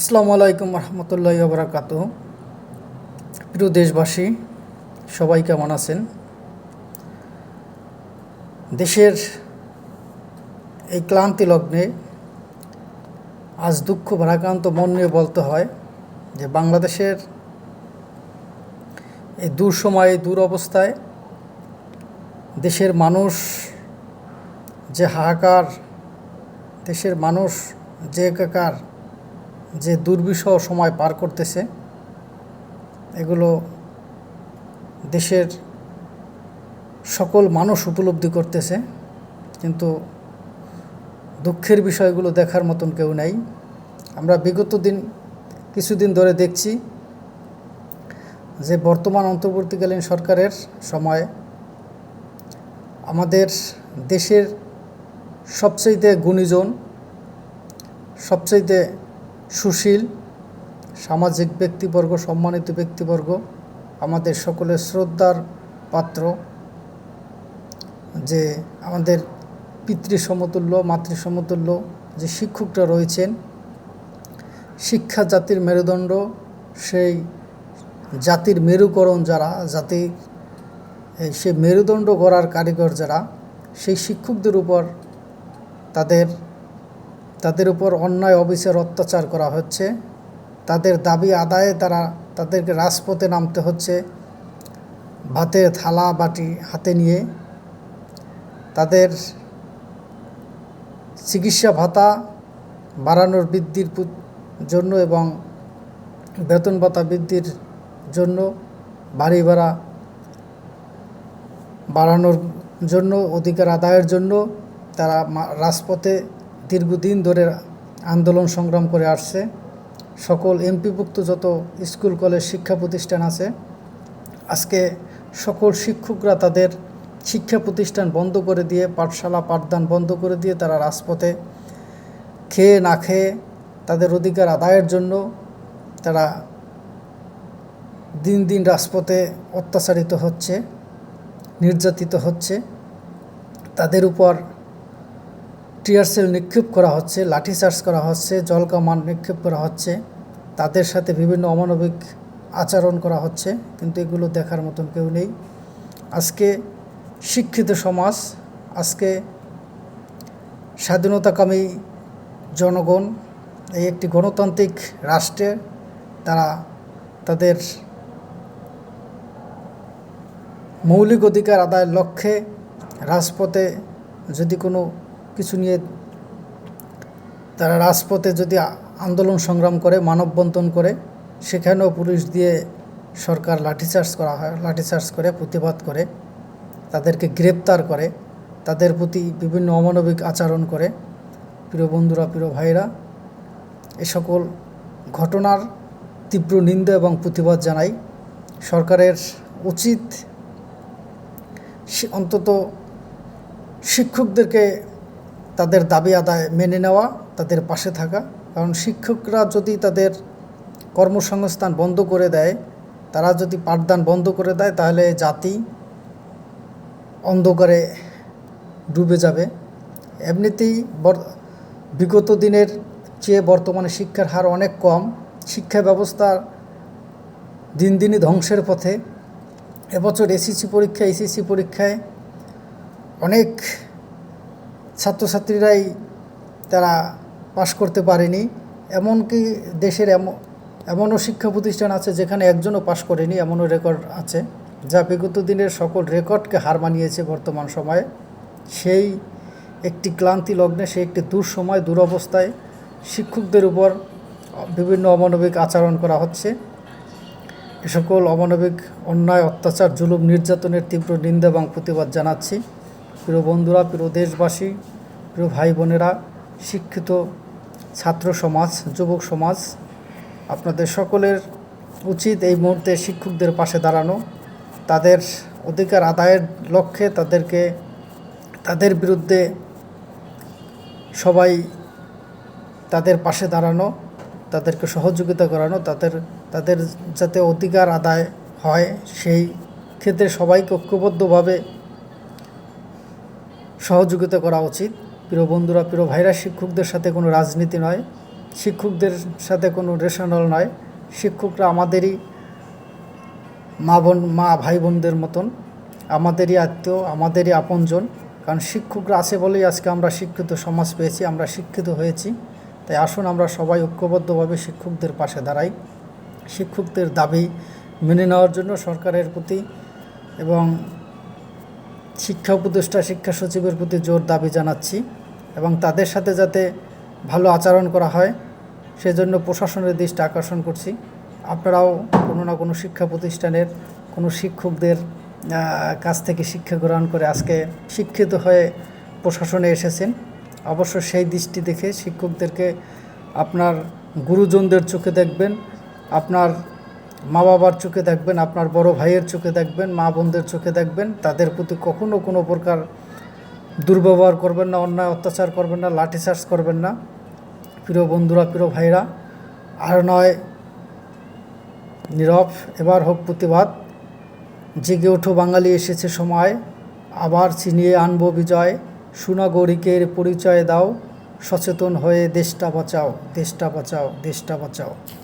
আসসালামু আলাইকুম রহমতুল্লাহ বরাকাত প্রিয় দেশবাসী, সবাই কেমন আছেন? দেশের এই ক্লান্তি লগ্নে আজ দুঃখ ভারাক্রান্ত মন নিয়ে বলতে হয় যে বাংলাদেশের এই দূর সময়ে দূর অবস্থায় দেশের মানুষ যে হাহাকার, দেশের মানুষ যে একাকার যে দুর্বিষহ সময় পার করতেছে, এগুলো দেশের সকল মানুষ উপলব্ধি করতেছে, কিন্তু দুঃখের বিষয়গুলো দেখার মতন কেউ নেই। আমরা বিগত দিন, কিছুদিন ধরে দেখছি যে বর্তমান অন্তর্বর্তীকালীন সরকারের সময় আমাদের দেশের সবচেয়ে গুণীজন সবচেয়ে সুশীল, সামাজিক ব্যক্তিবর্গ, সম্মানিত ব্যক্তিবর্গ, আমাদের সকলের শ্রদ্ধার পাত্র যে আমাদের পিতৃ সমতুল্য মাতৃ সমতুল্য যে শিক্ষকরা রয়েছেন, শিক্ষা জাতির মেরুদণ্ড, সেই জাতির মেরুকরণ যারা, জাতি সে মেরুদণ্ড গড়ার কারিগর যারা, সেই শিক্ষকদের উপর তাদের তাদের উপর অন্যায় অবিচার অত্যাচার করা হচ্ছে। তাদের দাবি আদায়ে তারা তাদেরকে রাজপথে নামতে হচ্ছে। ভাতের থালা বাটি হাতে নিয়ে তাদের চিকিৎসা ভাতা বাড়ানোর বৃদ্ধির জন্য এবং বেতন ভাতা বৃদ্ধির জন্য বাড়ি ভাড়া বাড়ানোর জন্য, অধিকার আদায়ের জন্য তারা রাজপথে দীর্ঘদিন ধরে আন্দোলন সংগ্রাম করে আসছে। সকল এমপিভুক্ত যত স্কুল, কলেজ, শিক্ষা প্রতিষ্ঠান আছে, আজকে সকল শিক্ষকরা তাদের শিক্ষা প্রতিষ্ঠান বন্ধ করে দিয়ে, পাঠশালা, পাঠদান বন্ধ করে দিয়ে তারা রাজপথে খেয়ে না খেয়ে তাদের অধিকার আদায়ের জন্য তারা দিন দিন রাজপথে অত্যাচারিত হচ্ছে, নির্যাতিত হচ্ছে। তাদের উপর টিয়ার সেল নিক্ষেপ করা হচ্ছে লাঠিচার্জ করা হচ্ছে, জল কামান নিক্ষেপ করা হচ্ছে, তাদের সাথে বিভিন্ন অমানবিক আচরণ করা হচ্ছে, কিন্তু এগুলো দেখার মতন কেউ নেই। আজকে শিক্ষিত সমাজ, আজকে স্বাধীনতাকামী জনগণ, এই একটি গণতান্ত্রিক রাষ্ট্রে তারা তাদের মৌলিক অধিকার আদায়ের লক্ষ্যে রাজপথে যদি কোনো কিছু নিয়ে তারা রাজপথে যদি আন্দোলন সংগ্রাম করে, মানববন্ধন করে, সেখানেও পুলিশ দিয়ে সরকার লাঠিচার্জ করা হয়, লাঠিচার্জ করে, প্রতিবাদ করে, তাদেরকে গ্রেপ্তার করে, তাদের প্রতি বিভিন্ন অমানবিক আচরণ করে, প্রিয় বন্ধুরা, প্রিয় ভাইরা এ সকল ঘটনার তীব্র নিন্দা এবং প্রতিবাদ জানাই। সরকারের উচিত অন্তত শিক্ষকদেরকে তাদের দাবি আদায় মেনে নেওয়া, তাদের পাশে থাকা। কারণ শিক্ষকরা যদি তাদের কর্মসংস্থান বন্ধ করে দেয়, তারা যদি পাঠদান বন্ধ করে দেয়, তাহলে জাতি অন্ধকারে ডুবে যাবে। এমনিতেই বিগত দিনের চেয়ে বর্তমানে শিক্ষার হার অনেক কম। শিক্ষা ব্যবস্থা দিন দিনই ধ্বংসের পথে। এবছর এসএসসি পরীক্ষা, এসএসসি পরীক্ষায় অনেক ছাত্রছাত্রীরাই তারা পাশ করতে পারেনি। এমনকি দেশের এমন, এমনও শিক্ষা প্রতিষ্ঠান আছে যেখানে একজনও পাশ করেনি, এমনও রেকর্ড আছে। যা বিগত দিনের সকল রেকর্ডকে হার মানিয়েছে বর্তমান সময়ে। সেই একটি ক্লান্তি লগ্নে, সেই একটি দুঃসময়, দুরবস্থায় শিক্ষকদের উপর বিভিন্ন অমানবিক আচরণ করা হচ্ছে। এ সকল অমানবিক অন্যায়, অত্যাচার, জুলুম, নির্যাতনের তীব্র নিন্দা এবং প্রতিবাদ জানাচ্ছি। প্রিয় বন্ধুরা, প্রিয় দেশবাসী, প্রিয় ভাই বোনেরা শিক্ষিত ছাত্র সমাজ, যুবক সমাজ, আপনাদের সকলের উচিত এই মুহূর্তে শিক্ষকদের পাশে দাঁড়ানো। তাদের অধিকার আদায়ের লক্ষ্যে তাদেরকে, তাদের বিরুদ্ধে সবাই তাদের পাশে দাঁড়ানো, তাদেরকে সহযোগিতা করানো, তাদের তাদের যাতে অধিকার আদায় হয়, সেই ক্ষেত্রে সবাইকে ঐক্যবদ্ধভাবে সহযোগিতা করা উচিত। প্রিয় বন্ধুরা, প্রিয় ভাইরা, শিক্ষকদের সাথে কোনো রাজনীতি নয়, শিক্ষকদের সাথে কোনো রেশনাল নয়। শিক্ষকরা আমাদেরই মা বোন, মা ভাই বোনদের মতন, আমাদেরই আত্মীয়, আমাদেরই আপনজন। কারণ শিক্ষকরা আছে বলেই আজকে আমরা শিক্ষিত সমাজ পেয়েছি, আমরা শিক্ষিত হয়েছি। তাই আসুন আমরা সবাই ঐক্যবদ্ধভাবে শিক্ষকদের পাশে দাঁড়াই। শিক্ষকদের দাবি মেনে নেওয়ার জন্য সরকারের প্রতি এবং শিক্ষা উপদেষ্টা, শিক্ষা সচিবের প্রতি জোর দাবি জানাচ্ছি এবং তাদের সাথে যাতে ভালো আচরণ করা হয়, সেজন্য প্রশাসনের দৃষ্টি আকর্ষণ করছি। আপনারাও কোনো না কোনো শিক্ষা প্রতিষ্ঠানের কোনো শিক্ষকদের কাছ থেকে শিক্ষা গ্রহণ করে আজকে শিক্ষিত হয়ে প্রশাসনে এসেছেন। অবশ্য সেই দৃষ্টি দেখে শিক্ষকদেরকে আপনার গুরুজনদের চোখে দেখবেন, আপনার মা বাবার চোখে দেখবেন, আপনার বড় ভাইয়ের চোখে দেখবেন, মা বোনদের চোখে দেখবেন, তাদের প্রতি কখনও কোনো প্রকার দুর্ব্যবহার করবেন না, অন্যায় অত্যাচার করবেন না, লাঠিচার্জ করবেন না। প্রিয় বন্ধুরা, প্রিয় ভাইরা, আর নয়, নীরব, এবার হোক প্রতিবাদ। জেগে ওঠো, বাঙালি এসেছে সময়। আবার চিনিয়ে আনব বিজয়। সুনাগরিকের পরিচয় দাও। সচেতন হয়ে দেশটা বাঁচাও দেশটা বাঁচাও দেশটা বাঁচাও।